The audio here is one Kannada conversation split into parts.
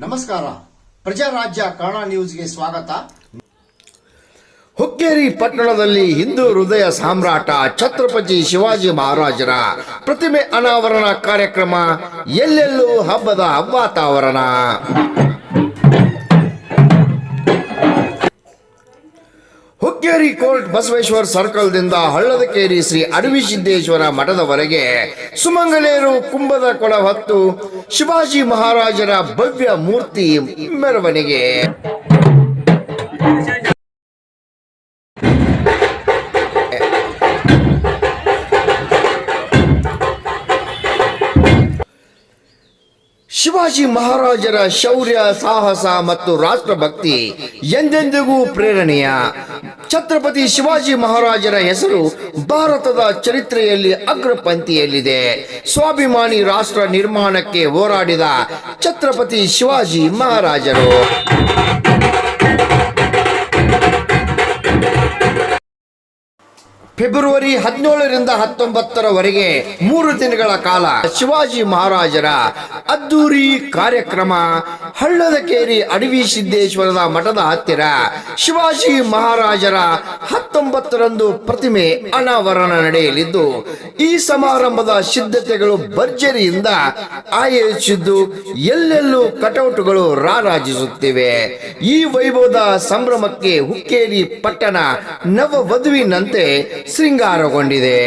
ನಮಸ್ಕಾರ. ಪ್ರಜಾರಾಜ್ಯ ಕನ್ನಡ ನ್ಯೂಸ್ಗೆ ಸ್ವಾಗತ. ಹುಕ್ಕೇರಿ ಪಟ್ಟಣದಲ್ಲಿ ಹಿಂದೂ ಹೃದಯ ಸಾಮ್ರಾಟ ಛತ್ರಪತಿ ಶಿವಾಜಿ ಮಹಾರಾಜರ ಪ್ರತಿಮೆ ಅನಾವರಣ ಕಾರ್ಯಕ್ರಮ, ಎಲ್ಲೆಲ್ಲೂ ಹಬ್ಬದ ವಾತಾವರಣ. ಹುಕ್ಕೇರಿ ಕೋರ್ಟ್ ಬಸವೇಶ್ವರ ಸರ್ಕಲ್ದಿಂದ ಹಳ್ಳದಕೇರಿ ಶ್ರೀ ಅಡವಿ ಸಿದ್ದೇಶ್ವರ ಮಠದವರೆಗೆ ಸುಮಂಗಲೇರು ಕುಂಭದ ಕೊಳ ಹೊತ್ತು ಶಿವಾಜಿ ಮಹಾರಾಜರ ಭವ್ಯ ಮೂರ್ತಿ ಮೆರವಣಿಗೆ. ಶಿವಾಜಿ ಮಹಾರಾಜರ ಶೌರ್ಯ, ಸಾಹಸ ಮತ್ತು ರಾಷ್ಟ್ರಭಕ್ತಿ ಎಂದೆಂದಿಗೂ ಪ್ರೇರಣೀಯ ಛತ್ರಪತಿ ಶಿವಾಜಿ ಮಹಾರಾಜರ ಹೆಸರು ಭಾರತದ ಚರಿತ್ರೆಯಲ್ಲಿ ಅಗ್ರಪಂಥಿಯಲ್ಲಿದೆ. ಸ್ವಾಭಿಮಾನಿ ರಾಷ್ಟ್ರ ನಿರ್ಮಾಣಕ್ಕೆ ಹೋರಾಡಿದ ಛತ್ರಪತಿ ಶಿವಾಜಿ ಮಹಾರಾಜರು. ಫೆಬ್ರವರಿ ಹದಿನೇಳರಿಂದ ಹತ್ತೊಂಬತ್ತರವರೆಗೆ ಮೂರು ದಿನಗಳ ಕಾಲ ಶಿವಾಜಿ ಮಹಾರಾಜರ ಅದ್ದೂರಿ ಕಾರ್ಯಕ್ರಮ ಹಳ್ಳದ ಕೇರಿ ಅಡವಿ ಸಿದ್ದೇಶ್ವರದ ಮಠದ ಹತ್ತಿರ ಶಿವಾಜಿ ಮಹಾರಾಜರ ಹತ್ತೊಂಬತ್ತರಂದು ಪ್ರತಿಮೆ ಅನಾವರಣ ನಡೆಯಲಿದ್ದು, ಈ ಸಮಾರಂಭದ ಸಿದ್ಧತೆಗಳು ಭರ್ಜರಿಯಿಂದ ಆಯೋಜಿಸಿದ್ದು, ಎಲ್ಲೆಲ್ಲೂ ಕಟೌಟ್ಗಳು ರಾರಾಜಿಸುತ್ತಿವೆ. ಈ ವೈಭವದ ಸಂಭ್ರಮಕ್ಕೆ ಹುಕ್ಕೇರಿ ಪಟ್ಟಣ ನವ ವಧುವಿನಂತೆ ಶೃಂಗಾರಗೊಂಡಿದೆ.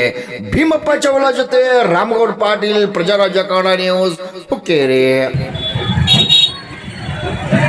ಭೀಮಪ್ಪ ಚೌಳ ಜೊತೆ ರಾಮಗೌಡ ಪಾಟೀಲ್, ಪ್ರಜಾರಾಜ್ಯ ಕನ್ನಡ ನ್ಯೂಸ್, ಹುಕ್ಕೇರಿ. Yeah.